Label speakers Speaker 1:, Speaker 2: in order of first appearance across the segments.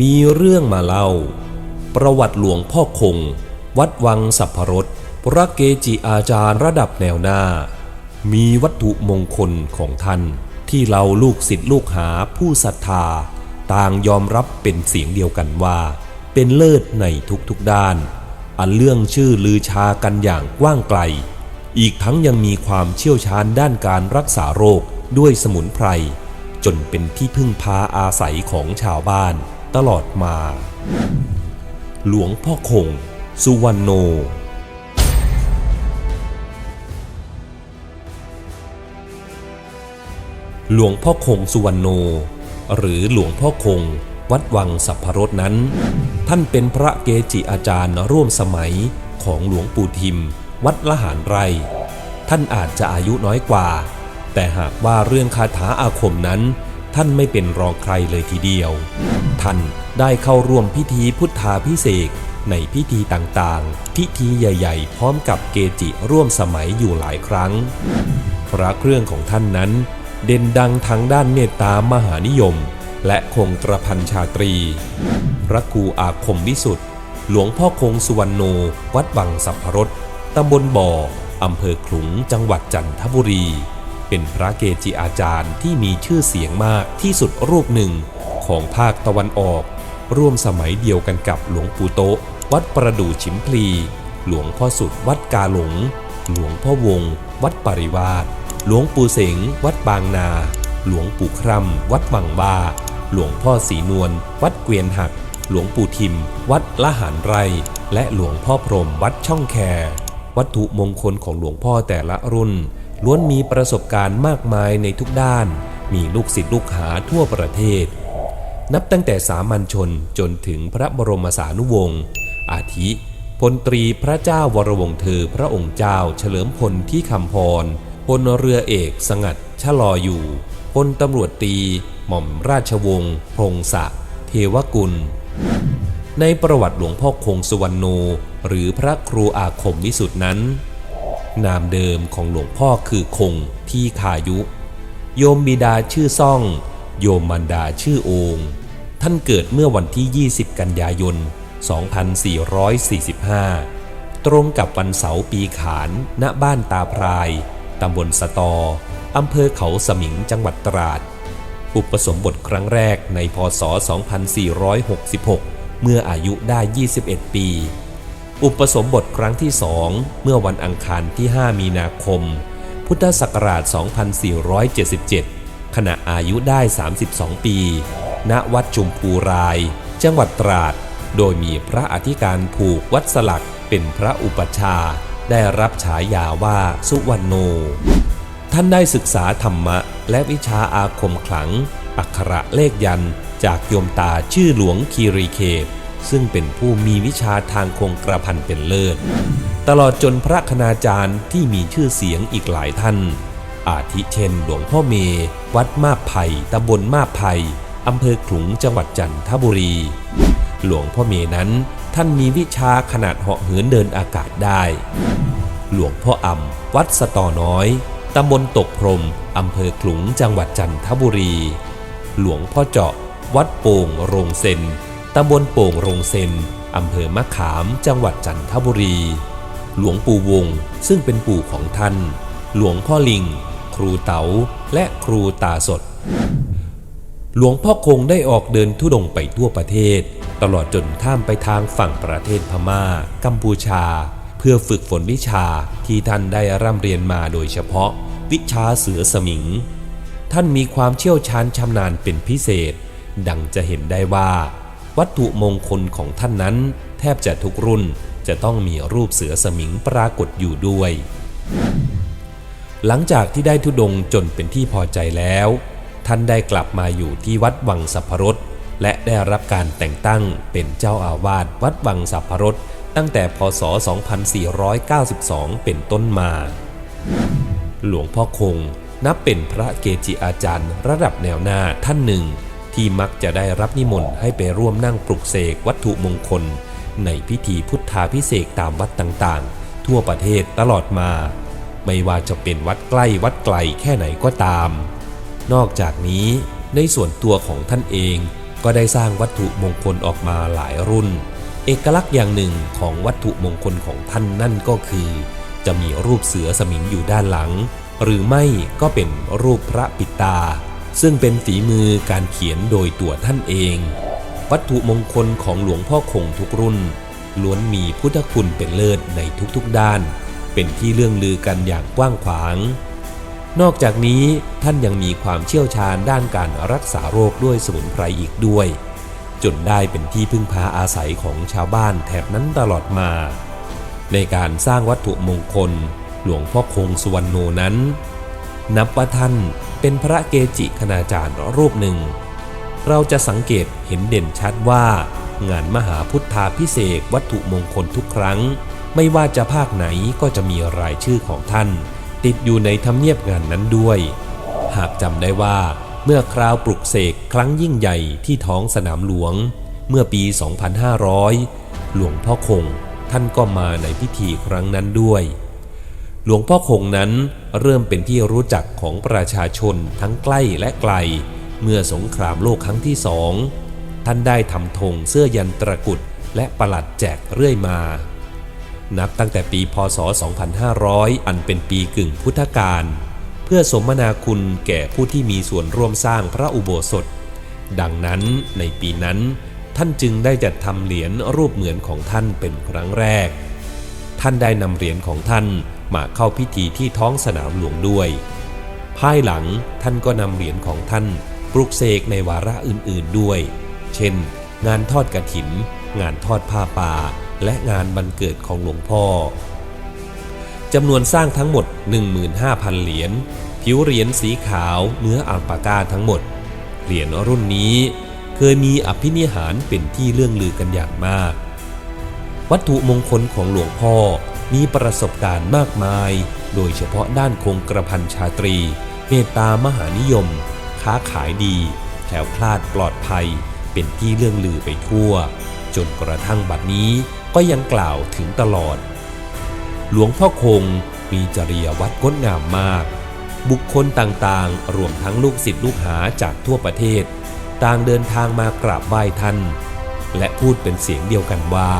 Speaker 1: มีเรื่องมาเล่า ประวัติหลวงพ่อคง วัดวังสัพพรสพระเกจิอาจารย์ระดับแนวหน้า มีวัตถุมงคลของท่านที่เราลูกศิษย์ลูกหาผู้ศรัทธา ต่างยอมรับเป็นเสียงเดียวกันว่า เป็นเลิศในทุกๆด้าน อันเรื่องชื่อลือชากันอย่างกว้างไกล อีกทั้งยังมีความเชี่ยวชาญด้านการรักษาโรคด้วยสมุนไพร จนเป็นที่พึ่งพาอาศัยของชาวบ้าน ตลอดมา หลวงพ่อคง สุวรรณโนหลวงพ่อคงสุวรรณโน หรือหลวงพ่อคง วัดวังสัพพรสนั้น ท่านเป็นพระเกจิอาจารย์ร่วมสมัยของหลวงปู่ทิม วัดละหารไร ท่านอาจจะอายุน้อยกว่า แต่หากว่าเรื่องคาถาอาคมนั้น ท่านไม่เป็นรองใครเลยทีเดียว ท่านได้เข้าร่วมพิธีพุทธาพิเศษในพิธีต่างๆ พิธีใหญ่ ๆ พร้อมกับเกจิร่วมสมัยอยู่หลายครั้ง พระเครื่องของท่านนั้น เด่นดังทางด้านเมตตามหานิยม และคงกระพันชาตรี พระครูอาคมวิสุทธ์หลวงพ่อคงสุวรรณโน วัดวังสัพพรสตำบลบ่ออำเภอขลุงจังหวัดจันทบุรี เป็นพระเกจิอาจารย์ที่มีชื่อเสียงมากที่สุดรูปหนึ่งของภาคตะวันออก ร่วมสมัยเดียวกันกับหลวงปู่โตวัดประดู่ฉิมพลี หลวงพ่อสุดวัดกาหลง หลวงพ่อวง วัดปริวาสหลวงปู่เสง วัดบางนา หลวงปู่คร่ำวัดวังบาหลวงพ่อสีนวลวัดเกวียนหัก หลวงปู่ทิม วัดละหารไร และหลวงพ่อพรหมวัดช่องแควัตถุมงคลของหลวงพ่อแต่ละรุ่น ล้วนมีประสบการณ์มากมายในทุกด้าน มีลูกศิษย์ลูกหาทั่วประเทศ นับตั้งแต่สามัญชนจนถึงพระบรมสานุวงศ์อาทิพลตรีพระเจ้าวรวงศ์เธอพระองค์เจ้าเฉลิมพลที่คำพรพลเรือเอกสงัดชะลออยู่พลตำรวจตรีหม่อมราชวงศ์พงศักดิ์เทวกุล ในประวัติหลวงพ่อคงสุวรรณโน หรือพระครูอาคมวิสุทธินั้น นามเดิมของหลวงพ่อคือคงที่ขายุ โยมบิดาชื่อซ่อง โยมมันดาชื่อโองท่านเกิดเมื่อวันที่ 20 กันยายน 2445 ตรงกับวันเสาร์ปีขาน ณ บ้านตาพราย ตำบลสตอ อำเภอเขาสมิง จังหวัดตราด อุปสมบทครั้งแรกในพศ 2466 เมื่ออายุได้ 21 ปี อุปสมบทครั้งที่สองเมื่อวันอังคารที่ 5 มีนาคม พุทธศักราช 2477 ขณะอายุได้ 32 ปี ณ วัดจุมพูราย จังหวัดตราด โดยมีพระอธิการผูกวัดสลักเป็นพระอุปชา ได้รับฉายาว่าสุวรรณโน ท่านได้ศึกษาธรรมะและวิชาอาคมขลัง อักขระเลขยันจากโยมตาชื่อหลวงคีรีเคป ซึ่งเป็นผู้มีวิชาทางคงกระพันเป็นเลิศ ตลอดจนพระคณาจารย์ที่มีชื่อเสียงอีกหลายท่าน อาทิเช่นหลวงพ่อเม วัดมาบไผ่ตำบลมาบไผ่อำเภอขลุงจังหวัดจันทบุรี หลวงพ่อเมนั้นท่านมีวิชาขนาดเหาะเหินเดินอากาศได้ หลวงพ่ออ่ำวัดสตอน้อยตำบลตกพรมอำเภอขลุงจังหวัดจันทบุรี หลวงพ่อเจาะ วัดโป่งโรงเซน ตำบลโป่งรงเซนอำเภอมะขาม จังหวัดจันทบุรี หลวงปู่วง ซึ่งเป็นปู่ของท่าน หลวงพ่อลิง ครูเต๋า และครูตาสด หลวงพ่อคงได้ออกเดินทุดงค์ไปทั่วประเทศ ตลอดจนข้ามไปทางฝั่งประเทศพม่า กัมพูชา เพื่อฝึกฝนวิชาที่ท่านได้ร่ำเรียนมาโดยเฉพาะ วิชาเสือสมิง ท่านมีความเชี่ยวชาญชำนาญเป็นพิเศษ ดังจะเห็นได้ว่า วัตถุมงคลของท่านนั้น แทบจะทุกรุ่นจะต้องมีรูปเสือสมิงปรากฏอยู่ด้วย หลังจากที่ได้ทุดงจนเป็นที่พอใจแล้ว ท่านได้กลับมาอยู่ที่วัดวังสัพพรสและได้รับการแต่งตั้งเป็นเจ้าอาวาสวัดวังสัพพรสตั้งแต่พศ 2492 เป็นต้นมา หลวงพ่อคงนับเป็นพระเกจิอาจารย์ระดับแนวหน้าท่านหนึ่ง ที่มักจะได้รับนิมนต์ให้ไปร่วมนั่งปลุกเสกวัตถุมงคล ในพิธีพุทธาพิเศษตามวัดต่างๆ ทั่วประเทศตลอดมา ไม่ว่าจะเป็นวัดใกล้วัดไกลแค่ไหนก็ตาม นอกจากนี้ในส่วนตัวของท่านเองก็ได้สร้างวัตถุมงคลออกมาหลายรุ่น เอกลักษณ์อย่างหนึ่งของวัตถุมงคลของท่านนั่นก็คือ จะมีรูปเสือสมิงอยู่ด้านหลัง หรือไม่ก็เป็นรูปพระปิดตา ซึ่งเป็นฝีมือการเขียนโดยตัวท่านเอง วัตถุมงคลของหลวงพ่อคงทุกรุ่น ล้วนมีพุทธคุณเป็นเลิศในทุกๆด้าน เป็นที่เรื่องลือกันอย่างกว้างขวาง นอกจากนี้ท่านยังมีความเชี่ยวชาญด้านการรักษาโรคด้วยสมุนไพรอีกด้วย จนได้เป็นที่พึ่งพาอาศัยของชาวบ้านแถบนั้นตลอดมา ในการสร้างวัตถุมงคล หลวงพ่อคงสุวรรณโนนั้น นับว่าท่านเป็นพระเกจิคณาจารย์รูปหนึ่ง เราจะสังเกตเห็นเด่นชัดว่า งานมหาพุทธาพิเศษวัตถุมงคลทุกครั้ง ไม่ว่าจะภาคไหนก็จะมีรายชื่อของท่าน ติดอยู่ในทำเนียบงานนั้นด้วย หากจำได้ว่าเมื่อคราวปลุกเสกครั้งยิ่งใหญ่ที่ท้องสนามหลวง เมื่อปี 2500 หลวงพ่อคงท่านก็มาในพิธีครั้งนั้นด้วย หลวงพ่อคงนั้นเริ่มเป็นที่รู้จักของประชาชนทั้งใกล้และไกล เมื่อสงครามโลกครั้งที่สองท่านได้ทำธงเสื้อยันตระกุดและประหลัดแจกเรื่อยมา นับตั้งแต่ปีพศ 2500 อันเป็นปีกึ่งพุทธกาลเพื่อสมนาคุณแก่ผู้ที่มีส่วนร่วมสร้างพระอุโบสถ ดังนั้นในปีนั้น ท่านจึงได้จัดทำเหรียญรูปเหมือนของท่านเป็นครั้งแรก ท่านได้นำเหรียญของท่าน มาเข้าพิธีที่ท้องสนามหลวงด้วย ภายหลังท่านก็นำเหรียญของท่านปลุกเสกในวาระอื่นๆด้วย เช่น งานทอดกระถิน งานทอดผ้าป่า และงานบันเกิดของหลวงพ่อจำนวนสร้างทั้งหมด 15,000 เหรียญ ผิวเหรียญสีขาวเนื้ออัลปาก้าทั้งหมด เหรียญรุ่นนี้เคยมีอภินิหารเป็นที่เรื่องลือกันอย่างมาก วัตถุมงคลของหลวงพ่อมีประสบการณ์มากมาย โดยเฉพาะด้านคงกระพันชาตรี เมตตามหานิยม ค้าขายดีแคล้วคลาดปลอดภัย เป็นที่เรื่องลือไปทั่ว จนกระทั่งบัดนี้ก็ยังกล่าวถึงตลอด หลวงพ่อคงมีจริยวัตรงดงามมาก บุคคลต่างๆ รวมทั้งลูกศิษย์ลูกหาจากทั่วประเทศ ต่างเดินทางมากราบไหว้ท่าน และพูดเป็นเสียงเดียวกันว่า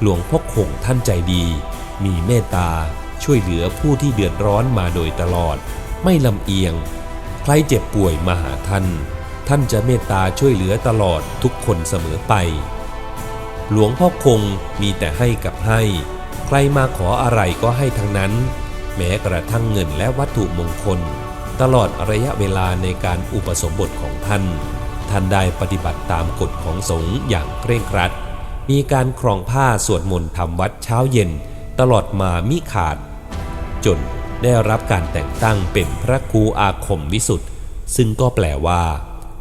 Speaker 1: หลวงพ่อคงท่านใจดี มีเมตตาช่วยเหลือผู้ที่เดือดร้อนมาโดยตลอด ไม่ลำเอียง ใครเจ็บป่วยมาหาท่าน ท่านจะเมตตาช่วยเหลือตลอดทุกคนเสมอไป หลวงพ่อคงมีแต่ให้กับให้ ใครมาขออะไรก็ให้ทั้งนั้น แม้กระทั่งเงินและวัตถุมงคล ตลอดระยะเวลาในการอุปสมบทของท่าน ท่านได้ปฏิบัติตามกฎของสงฆ์อย่างเคร่งครัด มีการครองผ้าสวดมนต์ทำวัดเช้าเย็น ตลอดมามิขาด จนได้รับการแต่งตั้งเป็นพระครูอาคมวิสุทธ์ซึ่งก็แปลว่า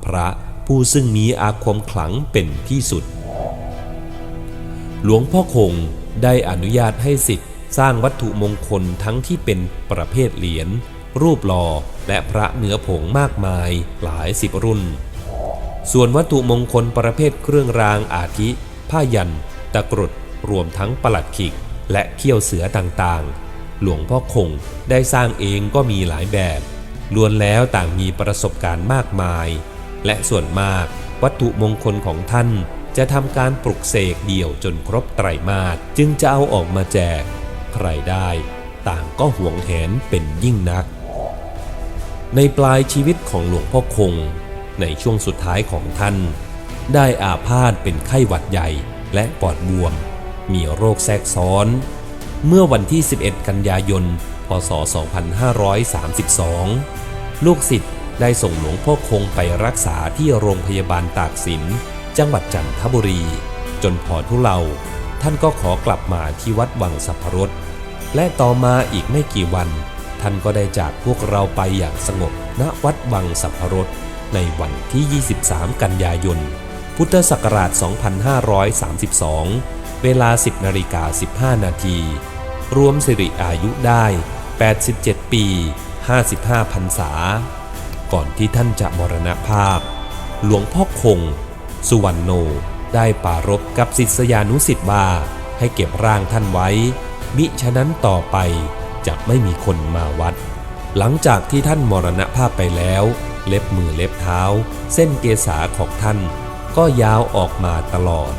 Speaker 1: พระผู้ซึ่งมีอาคมขลังเป็นที่สุด หลวงพ่อคงได้อนุญาตให้สิทธิ์สร้างวัตถุมงคลทั้งที่เป็นประเภทเหรียญรูปหล่อและพระเนื้อผงมากมายหลายสิบรุ่น ส่วนวัตถุมงคลประเภทเครื่องรางอาทิ ผ้ายัน ตะกรุด รวมทั้งประหลัดขิก และเขี้ยวเสือต่างๆ หลวงพ่อคงได้สร้างเองก็มีหลายแบบ ล้วนแล้วต่างมีประสบการณ์มากมาย และส่วนมากวัตถุมงคลของท่านจะทำการปลุกเสกเดี่ยวจนครบไตรมาสจึงจะเอาออกมาแจก ใครได้ต่างก็หวงแหนเป็นยิ่งนัก ในปลายชีวิตของหลวงพ่อคง ในช่วงสุดท้ายของท่าน ได้อาพาธเป็นไข้หวัดใหญ่และปอดบวม มีโรคแทรกซ้อน เมื่อวันที่ 11 กันยายน พศ 2532 ลูกศิษย์ได้ส่งหลวงพ่อคงไปรักษาที่โรงพยาบาลตากสิน จังหวัดจันทบุรี จนพอทุเลาท่านก็ขอกลับมาที่วัดวังสัพพรสและต่อมาอีกไม่กี่วัน ท่านก็ได้จากพวกเราไปอย่างสงบณวัดวังสัพพรสในวันที่ 23 กันยายน พุทธศักราช 2532 เวลา 10นาฬิกา15 นาที รวมสิริอายุได้ 87 ปี 55พรรษา ก่อนที่ท่านจะมรณภาพ หลวงพ่อคง สุวรรณโน ได้ปารบกับศิษยานุศิษย์ว่าให้เก็บร่างท่านไว้ มิฉะนั้นต่อไปจะไม่มีคนมาวัด หลังจากที่ท่านมรณภาพไปแล้ว เล็บมือเล็บเท้า เส้นเกษาของท่าน ก็ยาวออกมาตลอด